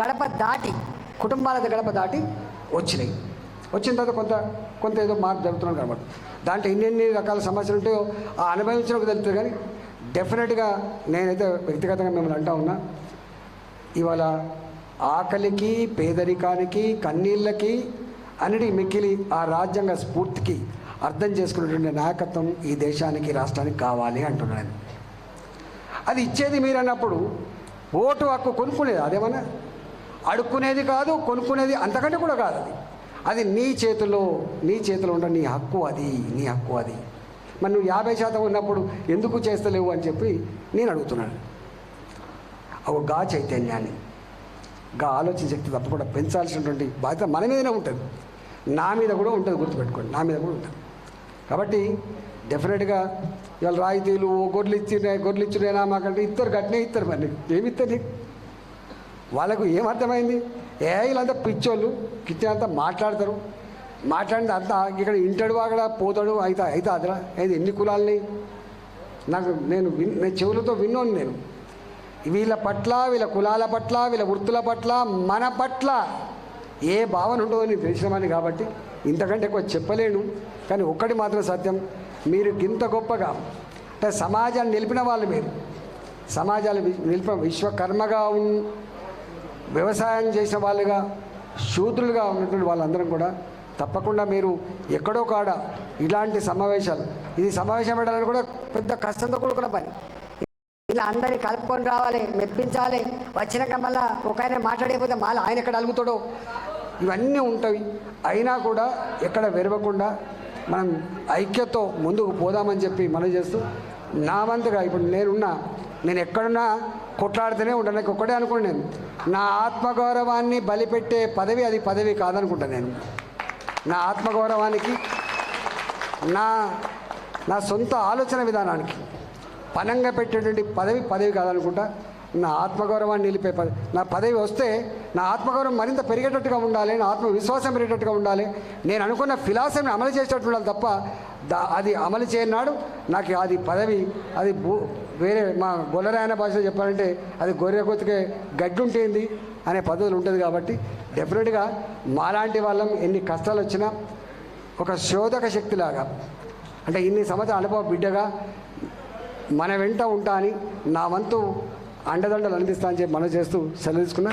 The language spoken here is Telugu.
గడప దాటి కుటుంబాల గడప దాటి వచ్చినాయి. వచ్చిన తర్వాత కొంత కొంత ఏదో మార్పు జరుగుతున్నాడు కాబట్టి దాంట్లో ఎన్నెన్ని రకాల సమస్యలు ఉంటాయో ఆ అనుభవించడానికి తెలుస్తుంది కానీ డెఫినెట్గా నేనైతే వ్యక్తిగతంగా మిమ్మల్ని అంటా ఉన్నా ఇవాళ ఆకలికి పేదరికానికి కన్నీళ్ళకి అన్నిటి మిక్కిలి ఆ రాజ్యాంగ స్ఫూర్తికి అర్థం చేసుకునేటువంటి నాయకత్వం ఈ దేశానికి రాష్ట్రానికి కావాలి అంటున్నాను అది ఇచ్చేది మీరు అన్నప్పుడు ఓటు హక్కు కొనుక్కునేది అదేమన్నా? అడుక్కునేది కాదు కొనుక్కునేది అంతకంటే కూడా కాదు అది. అది నీ చేతిలో నీ చేతిలో ఉన్న నీ హక్కు అది నీ హక్కు అది. మరి నువ్వు యాభై శాతం ఉన్నప్పుడు ఎందుకు చేస్తలేవు అని చెప్పి నేను అడుగుతున్నాను. ఒక గా చైతన్యాన్ని గా ఆలోచన శక్తి తప్పకుండా పెంచాల్సినటువంటి బాధ్యత మన మీదనే ఉంటుంది. నా మీద కూడా ఉంటుంది గుర్తుపెట్టుకోండి నా మీద కూడా ఉంటుంది. కాబట్టి డెఫినెట్గా ఇవాళ రాయితీలు గొడ్లు ఇచ్చినాయి గొర్రెలు ఇచ్చినాయినా మాకంటే ఇస్తారు గట్టినే ఇస్తారు మరి. నీకు ఏమి ఇస్తారు నీకు? వాళ్ళకు ఏమర్థమైంది ఏ వీళ్ళంతా పిచ్చోళ్ళు అంతా మాట్లాడతారు. మాట్లాడిన అంతా ఇక్కడ ఇంటడు వాగడ పోతాడు అయితే అయితే అదరా. అయితే ఎన్ని కులాలని? నాకు నేను విన్ నేను చెవులతో విన్నాను నేను. వీళ్ళ పట్ల వీళ్ళ కులాల పట్ల వీళ్ళ వృత్తుల పట్ల మన పట్ల ఏ భావన ఉంటుందో నేను తెలిసినమని కాబట్టి ఇంతకంటే ఎక్కువ చెప్పలేను కానీ ఒక్కటి మాత్రం సత్యం. మీరు ఇంత గొప్పగా అంటే సమాజాన్ని నిలిపిన వాళ్ళు మీరు. సమాజాలు నిలిపిన విశ్వకర్మగా ఉన్ వ్యవసాయం చేసిన వాళ్ళుగా శూద్రులుగా ఉన్నటువంటి వాళ్ళందరం కూడా తప్పకుండా మీరు ఎక్కడో కాడ ఇలాంటి సమావేశాలు ఇది సమావేశం పెట్టాలని కూడా పెద్ద కష్టంతో కూడుకున్న పని. ఇలా అందరినీ కలుపుకొని రావాలి మెప్పించాలి. వచ్చినాక మళ్ళా ఒక ఆయన మాట్లాడకపోతే మళ్ళీ ఆయన ఎక్కడ అలుగుతాడో? ఇవన్నీ ఉంటాయి అయినా కూడా ఎక్కడ వెరవకుండా మనం ఐక్యతో ముందుకు పోదామని చెప్పి మనం చేస్తూ నా వంతుగా ఇప్పుడు నేనున్నా నేను ఎక్కడున్నా కొట్లాడితేనే ఉంటాను. నాకు ఒక్కటే అనుకోండి నేను. నా ఆత్మగౌరవాన్ని బలిపెట్టే పదవి అది పదవి కాదనుకుంటా నేను. నా ఆత్మగౌరవానికి నా నా సొంత ఆలోచన విధానానికి పనంగా పెట్టేటువంటి పదవి పదవి కాదనుకుంటా. నా ఆత్మగౌరవాన్ని నిలిపే పదవి నా పదవి వస్తే నా ఆత్మగౌరవం మరింత పెరిగేటట్టుగా ఉండాలి నా ఆత్మవిశ్వాసం పెరిగేటట్టుగా ఉండాలి. నేను అనుకున్న ఫిలాసఫీని అమలు చేసేటట్టు ఉండాలి తప్ప దా అది అమలు చేయనాడు నాకు అది పదవి అది భూ వేరే మా గొల్లరాయన భాషలో చెప్పాలంటే అది గొర్రె కొత్తకే గడ్డి ఉంటుంది అనే పద్ధతులు ఉంటుంది కాబట్టి డెఫినెట్గా మాలాంటి వాళ్ళం ఎన్ని కష్టాలు వచ్చినా ఒక శోధక శక్తిలాగా అంటే ఇన్ని సంవత్సరాల అనుభవ బిడ్డగా మన వెంట ఉంటా అని నా వంతు అండదండలు అందిస్తా అని చెప్పి మనం చేస్తూ సెలవు తీసుకున్నా.